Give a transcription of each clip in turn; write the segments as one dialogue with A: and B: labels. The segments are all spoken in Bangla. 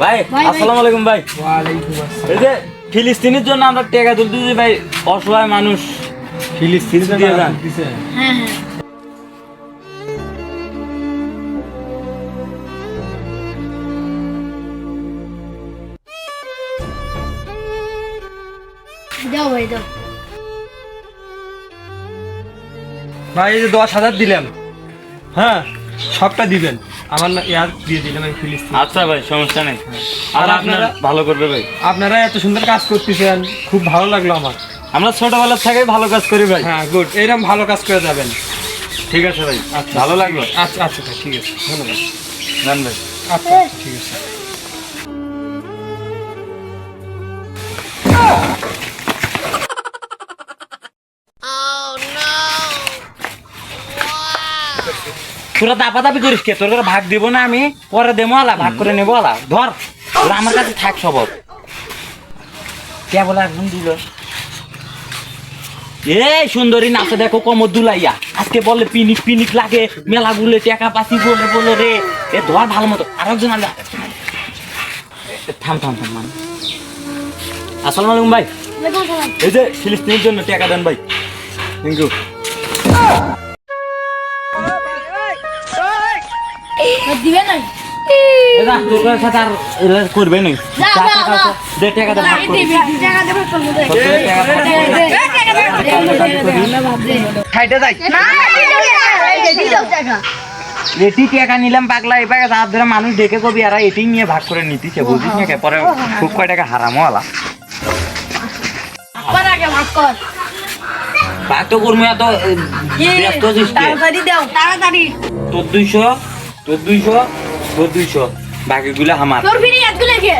A: ভাই। আসসালামু আলাইকুম ভাই। এই যে ফিলিস্তিনের জন্য আমরা টাকা তুলতেছি ভাই অসহায় মানুষ
B: ফিলিস্তিন
A: দিয়ে যান।
C: হ্যাঁ হ্যাঁ। দাও ভাই দাও।
B: ভাই এই যে দশ হাজার দিলাম হ্যাঁ সবটা দিবেন। আমার ইয়ার দিয়ে দিলাম আমি ফিলিস্তিন।
A: আচ্ছা ভাই সমস্যা নেই। আর
B: আর
A: আপনারা ভালো করবে ভাই।
B: আপনারা এত সুন্দর কাজ করতেছেন খুব ভালো লাগল আমার।
A: আমরা ছোটবেলা থেকে ভালো কাজ করি ভাই।
B: হ্যাঁ গুড এরকম ভালো কাজ করে যাবেন।
A: ঠিক আছে ভাই।
B: আচ্ছা।
A: ভালো লাগল।
B: আচ্ছা আচ্ছা ঠিক আছে। ধন্যবাদ।
A: জান ভাই।
B: আচ্ছা, ঠিক আছে।
A: তোরা দাপা দাপি করিস কে? তোর করে ভাগ দিব না আমি পরে দেবো আলা ভাগ করে নেব আলা। ধর তোরা আমার কাছে থাক সব কে বলে একজন দিল? এই সুন্দরী নাচে দেখো কমর দুলাইয়া। আজকে বলে পিনিক পিনিক লাগে মেলা গুলে টাকা পাসি বলে বলে রে। এ ধর ভালো মতো আর একজন আলা থাম থাম থাম মান আসসালামু আলাইকুম ভাই। এই যে ফিলিস্তিনের জন্য টাকা দেন ভাই। থ্যাংক ইউ এটি টাকা নিলাম পাগলা এবার ধরে মানুষ ডেকে কবি আর এটি নিয়ে ভাগ করে নিতিছে বুঝিস না পরে খুব কয় টাকা হারামো আলা ভাগ তো করব এত এ, ব্যস্ত
C: তাড়াতাড়ি দাও তাড়াতাড়ি
A: তোর দুইশো তোর দুইশো তোর দুইশো। বাকিগুলো আমার।
C: তোর ফিরে লেগে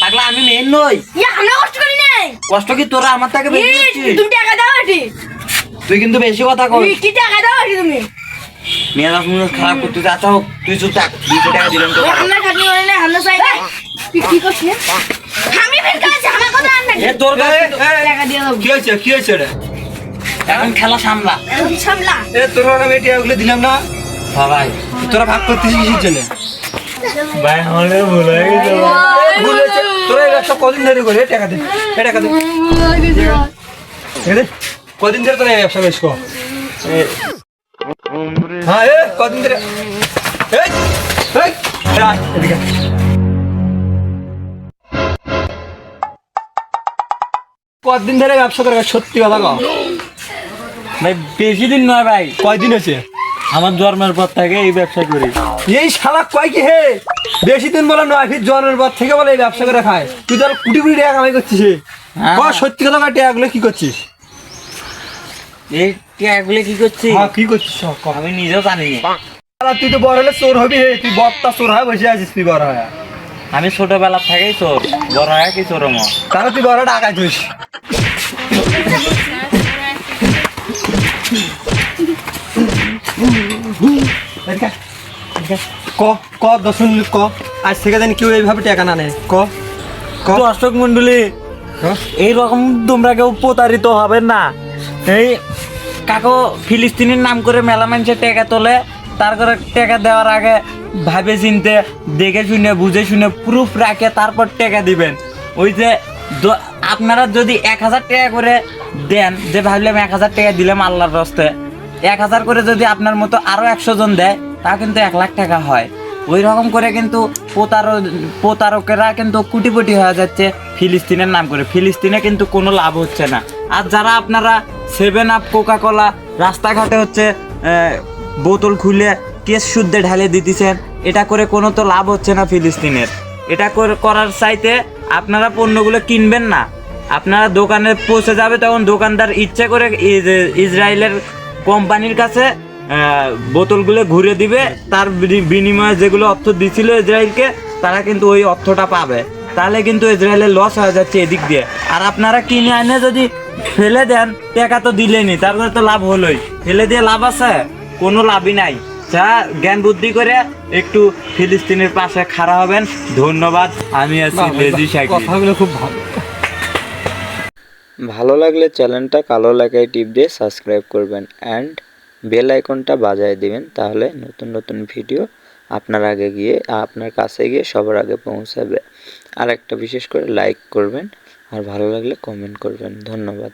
A: পাগলা আমি মেন নই।
C: ইয়া আমরা কষ্ট করি নাই।
A: কষ্ট কি তোরা আমার থেকে বেশি করছিস?
C: তুমি টাকা দাও এটি।
A: তুই কিন্তু বেশি কথা কই
C: তুমি কি টাকা দাও এটি তুমি?
A: মেয়েরা শুনে খারাপ করতে আচ্ছা হোক তুই চুপ থাক। দুইশো টাকা দিলাম তো
C: আমরা খাটনি করে না আমরা চাই তুই কি করছিস? আমি ফের কাছে আমার কথা আন না।
A: এ তোর কাছে
C: টাকা দিয়ে দাও।
B: কি হয়েছে কি হয়েছে রে?
A: এখন খেলা সামলা।
C: সামলা।
B: এ তোর আমি এটা ওগুলো দিলাম না? তোরা ভাগ করতেছিস কিসের জন্য?
A: ভাই আমাদের ভুল হয়ে গেছে
B: ভুল হয়েছে? তোরা এই ব্যবসা কদিন ধরে করে টাকা দে এ টাকা দে। কদিন ধরে তোরা এই ব্যবসা বেশ কর হ্যাঁ এ কদিন ধরে। এই, এই, এদিকে কদিন ধরে ব্যবসা করে সত্যি কথা কও।
A: ভাই বেশি দিন নয় ভাই
B: কয়দিন হয়েছে?
A: আমার জন্মের পর থেকে এই ব্যবসা করি।
B: এই শালা কয় কি হে? বেশি দিন বলে নয় ফির জন্মের পর থেকে বলে এই ব্যবসা করে খায়। তুই তোর কুটি কুটি টাকা কামাই করছিস।
A: হ্যাঁ।
B: সত্যি কথা কয় টাকাগুলো কি করছিস?
A: এই ট্যাগগুলো কি করছি
B: হ্যাঁ কি করছিস
A: আমি নিজেও জানি না।
B: তুই তো বড় হলে চোর হবি হে। তুই বত্তা চোর হয় বসে আছিস তুই বড় হয়।
A: আমি ছোটবেলা থেকেই চোর। বড় হয় কি চোর মো
B: তাহলে তুই বড় টাকা তুইস ক ক দশ ক। আজ থেকে জানি কেউ এইভাবে টাকা না নেয়। ক ক।
A: মন্ডলী
B: হ্যাঁ?
A: এইরকম তোমরা কেউ প্রতারিত হবে না। এই কাকো ফিলিস্তিনের নাম করে মেলা মানুষের টাকা তোলে তারপরে টাকা দেওয়ার আগে ভাবে চিনতে দেখে শুনে বুঝে শুনে প্রুফ রাখে তারপর টাকা দিবেন। ওই যে আপনারা যদি এক হাজার টাকা করে দেন যে ভাবলাম এক হাজার টাকা দিলাম আল্লাহর রস্তে এক হাজার করে যদি আপনার মতো আরও একশো জন দেয় তা কিন্তু এক লাখ টাকা হয়। ওই রকম করে কিন্তু প্রতারক প্রতারকেরা কিন্তু কুটিপুটি হয়ে যাচ্ছে ফিলিস্তিনের নাম করে। ফিলিস্তিনে কিন্তু কোনো লাভ হচ্ছে না। আর যারা আপনারা সেভেন আপ কোকা কোলা রাস্তাঘাটে হচ্ছে বোতল খুলে কেস শুদ্ধে ঢালে দিতেছেন, এটা করে কোনো তো লাভ হচ্ছে না ফিলিস্তিনের। এটা করে- করার চাইতে আপনারা পণ্যগুলো কিনবেন না। আপনারা দোকানে পৌঁছে যাবে তখন দোকানদার ইচ্ছে করে ইসরায়েলের কোম্পানির কাছে বোতলগুলো ঘুরে দিবে। তার বিনিময়ে যেগুলো অর্থ দিছিল ইসরায়েলকে তারা কিন্তু ওই অর্থটা পাবে। তাহলে কিন্তু ইসরায়েলের লস হয়ে যাচ্ছে এদিক দিয়ে। আর আপনারা কিনে আনে যদি ফেলে দেন টাকা তো দিলেনি তারপরে তো লাভ হলোই। ফেলে দিয়ে লাভ আছে? কোনো লাভই নাই। যা জ্ঞান বুদ্ধি করে একটু ফিলিস্তিনের পাশে খাড়া হবেন। ধন্যবাদ আমি আছি লেজি
B: কথাগুলো খুব ভালো।
D: ভালো লাগলে চ্যানেলটা কালো লেখায় টিপ দিয়ে সাবস্ক্রাইব করবেন। অ্যান্ড বেল আইকনটা বাজায় দিবেন, তাহলে নতুন নতুন ভিডিও আপনার আগে গিয়ে, আপনার কাছে গিয়ে সবার আগে পৌঁছাবে। আর একটা বিশেষ করে লাইক করবেন, আর ভালো লাগলে কমেন্ট করবেন। ধন্যবাদ।